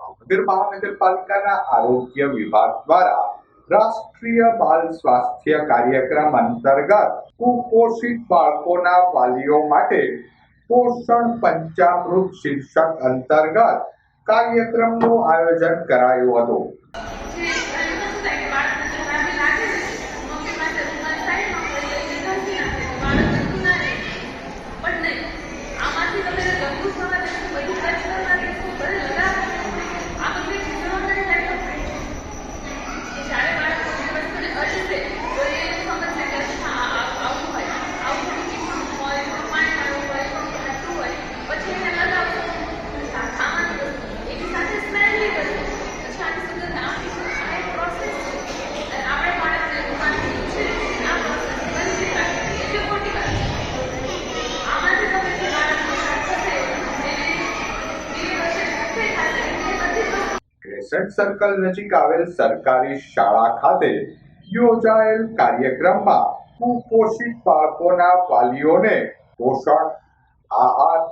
ભાવનગર મહાનગરપાલિકાના આરોગ્ય વિભાગ દ્વારા રાષ્ટ્રીય બાલ સ્વાસ્થ્ય કાર્યક્રમ અંતર્ગત કુપોષિત બાળકોના વાલીઓ માટે પોષણ પંચામૃત શીર્ષક અંતર્ગત કાર્યક્રમનું આયોજન કરાયું હતું પછી એને લગાવશો ખાવાની વસ્તુ એની સાથે સ્મેલ બી કરશો પછી આની સુગંધ આપીશું આ એક પ્રોસેસ છે અને આપણે બાળકને દુકાનથી ઉછેરીને આ પ્રોસેસ બંધ રાખી એટલે ખોટી વાત છે આમાંથી તમે જે બાળકનો સાથ થશે એને બે વર્ષે થઈ થશે એટલે બધી જ ક્રેસન્ટ સર્કલ નજીક આવેલ સરકારી શાળા ખાતે યોજાયેલ કાર્યક્રમમાં કુપોષિત બાળકોના વાલીઓને પોષણ, આહાર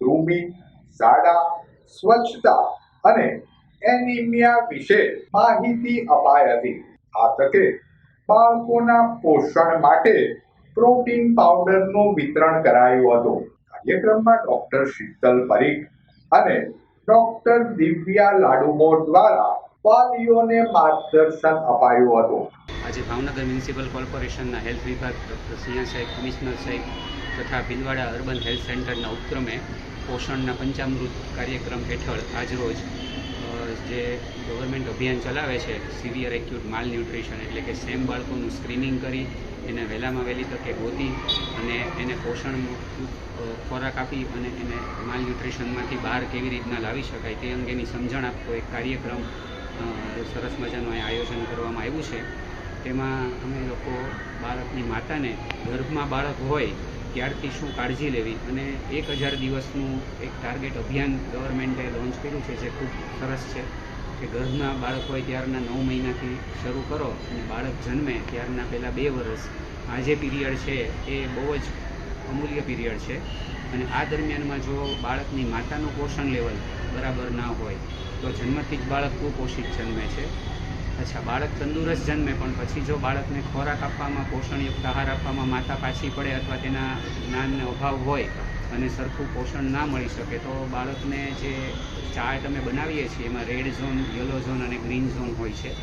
કૃમિ ઝાડા, સ્વચ્છતા અને એનિમિયા વિશે માહિતી અપાઈ હતી. આ તકે બાળકોના પોષણ માટે પ્રોટીન પાવડરનું વિતરણ કરાયું હતું. કાર્યક્રમમાં ડોક્ટર શીતલ પરીખ અને ડોક્ટર દિવ્યા લાડુમો દ્વારા વાલીઓને માર્ગદર્શન અપાયું હતું. આજે ભાવનગર મ્યુનિસિપલ કોર્પોરેશનના હેલ્થ વિભાગ ડૉક્ટર સિંહ સાહેબ, કમિશનર સાહેબ તથા ભીલવાડા અર્બન હેલ્થ સેન્ટરના ઉપક્રમે પોષણના પંચામૃત કાર્યક્રમ હેઠળ આજરોજ જે ગવર્મેન્ટ અભિયાન ચલાવે છે સિવિયર એક્યુટ માલ ન્યુટ્રિશન એટલે કે સેમ બાળકોનું સ્ક્રીનિંગ કરી, એને વહેલામાં વહેલી તકે ગોતી અને એને પોષણ ખોરાક આપી અને એને માલ ન્યુટ્રિશનમાંથી બહાર કેવી રીતના લાવી શકાય તે અંગેની સમજણ આપતો એક કાર્યક્રમ સરસ મજાનું આયોજન કરવામાં આવ્યું છે. તેમાં અમે લોકો બાળકની માતાને ગર્ભમાં બાળક હોય ત્યારથી શું કાળજી લેવી અને એક હજાર દિવસનું એક ટાર્ગેટ અભિયાન ગવર્મેન્ટે લોન્ચ કર્યું છે, જે ખૂબ સરસ છે. કે ઘરના બાળક હોય ત્યારના નવ મહિનાથી શરૂ કરો અને બાળક જન્મે ત્યારના પહેલાં બે વર્ષ. આ જે પીરિયડ છે, એ બહુ જ અમૂલ્ય પીરિયડ છે. અને આ દરમિયાનમાં જો બાળકની માતાનું પોષણ લેવલ બરાબર ના હોય, તો જન્મથી જ બાળક કુપોષિત જન્મે છે. અચ્છા, બાળક તંદુરસ્ત જન્મે, પણ પછી જો બાળકને ખોરાક આપવામાં, પોષણયુક્ત આહાર આપવામાં માતા પાછી પડે અથવા તેના જ્ઞાનનો અભાવ હોય અને સરખું પોષણ ના મળી શકે, તો બાળકને જે ચાર્ટ અમે બનાવીએ છીએ, એમાં રેડ ઝોન, યલો ઝોન અને ગ્રીન ઝોન હોય છે.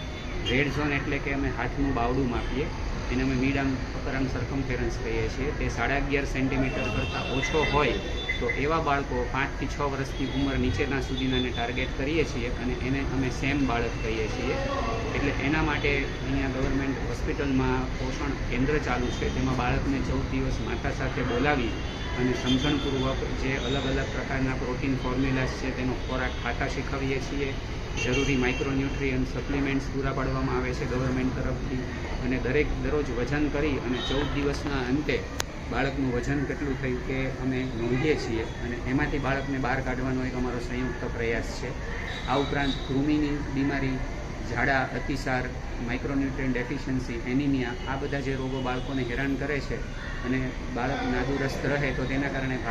રેડ ઝોન એટલે કે અમે હાથનું બાવડું માપીએ. એને અમે mid arm, upper arm circumference કહીએ છીએ. તે સાડા અગિયાર સેન્ટીમીટર કરતાં ઓછો હોય તો એવા બાળકો પાંચથી છ વર્ષની ઉંમર નીચેના સુધીનાને ટાર્ગેટ કરીએ છીએ અને એને અમે સેમ બાળક કહીએ છીએ. એટલે એના માટે અહીંયા ગવર્મેન્ટ હોસ્પિટલમાં પોષણ કેન્દ્ર ચાલુ છે. તેમાં બાળકને ચૌદ દિવસ માતા સાથે બોલાવી અને સમજણપૂર્વક જે અલગ અલગ પ્રકારના પ્રોટીન ફોર્મ્યુલાસ છે તેનો ખોરાક ખાતા શીખવીએ છીએ. જરૂરી માઇક્રોન્યુટ્રિયન સપ્લિમેન્ટ્સ પૂરા પાડવામાં આવે છે ગવર્મેન્ટ તરફથી. અને દરેક દરરોજ વજન કરી અને ચૌદ દિવસના અંતે બાળકનું વજન કેટલું થયું કે અમે નોંધીએ છીએ અને એમાંથી બાળકને બહાર કાઢવાનો એક અમારો સંયુક્ત પ્રયાસ છે. આ ઉપરાંત કૃમિની બીમારી, ઝાડા, અતિસાર માઇક્રોન્યુટ્રન ડેફિશિયન્સી એનિમિયા આ બધા જે રોગો બાળકોને હેરાન કરે છે અને બાળક નાદુરસ્ત રહે તો તેના કારણે